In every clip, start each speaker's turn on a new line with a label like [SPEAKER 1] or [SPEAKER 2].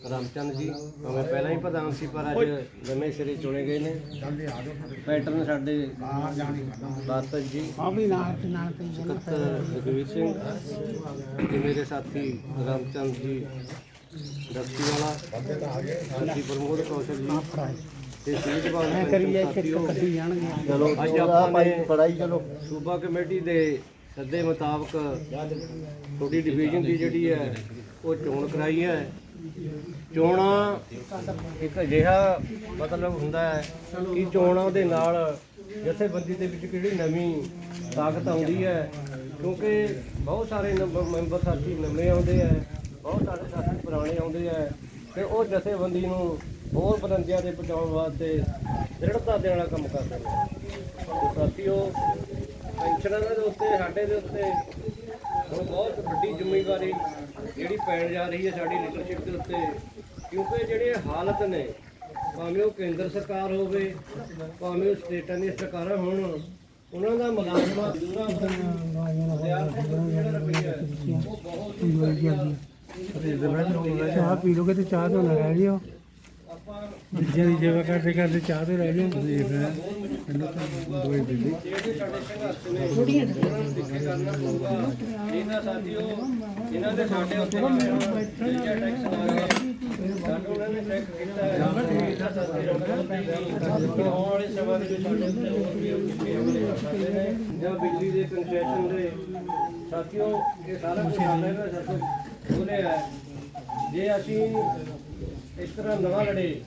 [SPEAKER 1] ਰਾਮਚੰਦ ਜੀ ਭਾਵੇਂ ਪਹਿਲਾਂ ਹੀ ਪ੍ਰਧਾਨ ਸੀ ਪਰ ਅੱਜ ਨਵੇਂ ਸਿਰੇ ਚੁਣੇ ਗਏ ਨੇ। ਪੈਟਰਨ ਸਾਡੇ ਬਾਤਜ ਜੀ
[SPEAKER 2] ਆਪਣੀ ਨਾਲ ਨਾਲ ਤੇ
[SPEAKER 1] ਸਕੱਤਰ ਰਘਵੀਰ ਸਿੰਘ ਤੇ ਮੇਰੇ ਸਾਥੀ ਰਾਮਚੰਦ ਜੀ ਦਸਤੀ ਵਾਲਾ ਸਾਥੀ ਪ੍ਰਮੋਦ ਕੌਸ਼ਲ ਜੀ ਤੇ ਸ਼ਹੀਦ ਬਾਬਾ
[SPEAKER 2] ਕਰੀਏ ਇੱਕ
[SPEAKER 1] ਸਾਥੀਓ
[SPEAKER 2] ਕੱਢੀ ਜਾਣਗੇ
[SPEAKER 1] ਚਲੋ ਅੱਜ ਆਪਾਂ ਪੜਾਈ ਚਲੋ। ਸੂਬਾ ਕਮੇਟੀ ਦੇ ਸੱਦੇ ਮੁਤਾਬਕ ਤੁਹਾਡੀ ਡਿਵੀਜ਼ਨ ਦੀ ਜਿਹੜੀ ਹੈ ਉਹ ਚੋਣ ਕਰਾਈ ਹੈ। ਚੋਣਾਂ ਇੱਕ ਅਜਿਹਾ ਮਤਲਬ ਹੁੰਦਾ ਹੈ ਕਿ ਚੋਣਾਂ ਦੇ ਨਾਲ ਜਥੇਬੰਦੀ ਦੇ ਵਿੱਚ ਕਿਹੜੀ ਨਵੀਂ ਤਾਕਤ ਆਉਂਦੀ ਹੈ, ਕਿਉਂਕਿ ਬਹੁਤ ਸਾਰੇ ਨੰਬਰ ਮੈਂਬਰ ਸਾਥੀ ਨਵੇਂ ਆਉਂਦੇ ਆ ਬਹੁਤ ਸਾਰੇ ਸਾਥੀ ਪੁਰਾਣੇ ਆਉਂਦੇ ਆ ਤੇ ਉਹ ਜਥੇਬੰਦੀ ਨੂੰ ਹੋਰ ਬੁਲੰਦੀਆਂ ਤੇ ਪਹੁੰਚਾਉਣ ਵਾਸਤੇ ਦ੍ਰਿੜਤਾ ਦੇਣ ਵਾਲਾ ਕੰਮ ਕਰਦੇ ਨੇ। ਤੇ ਸਾਥੀਓ, ਪੈਨਸ਼ਨਾਂ ਦੇ ਉੱਤੇ, ਸਾਡੇ ਦੇ ਉੱਤੇ ਹੁਣ ਬਹੁਤ ਵੱਡੀ ਜ਼ਿੰਮੇਵਾਰੀ ਜਿਹੜੀ ਪੈਣ ਜਾ ਰਹੀ ਹੈ ਸਾਡੀ ਲੀਡਰਸ਼ਿਪ ਦੇ ਉੱਤੇ, ਕਿਉਂਕਿ ਜਿਹੜੇ ਹਾਲਤ ਨੇ, ਭਾਵੇਂ ਉਹ ਕੇਂਦਰ ਸਰਕਾਰ ਹੋਵੇ, ਭਾਵੇਂ ਉਹ ਸਟੇਟਾਂ ਦੀਆਂ ਸਰਕਾਰਾਂ ਹੋਣ, ਉਹਨਾਂ ਦਾ ਮੁਲਾਜ਼ਮਾਂ ਦੂਰਾ ਉਹ ਬਹੁਤ
[SPEAKER 2] ਚਾਹ ਪੀ ਲੋਗੇ ਤੇ ਚਾਹ ਤੋਂ ਨਾ ਰਹਿ ਜਿਓ। ਦੂਜਿਆਂ ਦੀ ਸੇਵਾ ਕਰਦੇ ਕਰਦੇ ਚਾਹ ਤੋਂ ਰਹਿ ਜਿਓ ਦੋਏ ਦਿੱਲੀ
[SPEAKER 1] ਜਿਹੜੇ ਸਾਡੇ ਸੰਘਰਸ਼ ਨੇ ਉਹਨਾਂ ਨੂੰ ਪਿੱਛੇ ਕਰਨਾ ਪਊਗਾ ਇਹਨਾਂ ਸਾਥੀਓ ਇਹਨਾਂ ਦੇ ਸਾਡੇ ਉੱਤੇ ਜਿਹੜਾ ਟੈਕਸ ਲਾ ਕੇ ਸਾਨੂੰ ਉਹਨਾਂ ਨੇ ਟੈਕਸ ਕੀਤਾ ਹੈ। ਇਹਨਾਂ ਸਾਥੀ ਆਉਣ ਵਾਲੇ ਸਮਾਂ ਦੇ ਸਾਡੇ ਉੱਤੇ ਹੋਰ ਵੀ ਔਖੇ ਹਮਲੇ ਕਰ ਸਕਦੇ ਨੇ। ਜਾਂ ਬਿਜਲੀ ਦੇ ਕੰਸੈਸ਼ਨ ਦੇ। ਸਾਥੀਓ ਇਹ ਸਾਰਾ ਕੁਝ ਆਉਂਦਾ ਨਾ ਸਾਡੇ ਹੈ। ਜੇ ਅਸੀਂ ਇਸ ਤਰ੍ਹਾਂ ਨਾ ਲੜੇ,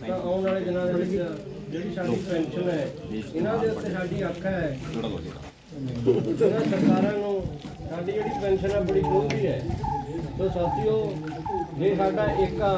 [SPEAKER 1] ਤਾਂ ਆਉਣ ਵਾਲੇ ਦਿਨਾਂ ਦੇ ਵਿੱਚ ਜਿਹੜੀ ਸਾਡੀ ਪੈਨਸ਼ਨ ਹੈ, ਇਹਨਾਂ ਦੇ ਉੱਤੇ ਸਾਡੀ ਅੱਖ ਹੈ। ਇਹਨਾਂ ਸਰਕਾਰਾਂ ਨੂੰ ਸਾਡੀ ਜਿਹੜੀ ਪੈਨਸ਼ਨ ਹੈ, ਬੜੀ ਜ਼ਰੂਰੀ ਹੈ। ਸੋ ਸਾਥੀਓ, ਜੇ ਸਾਡਾ ਏਕਾ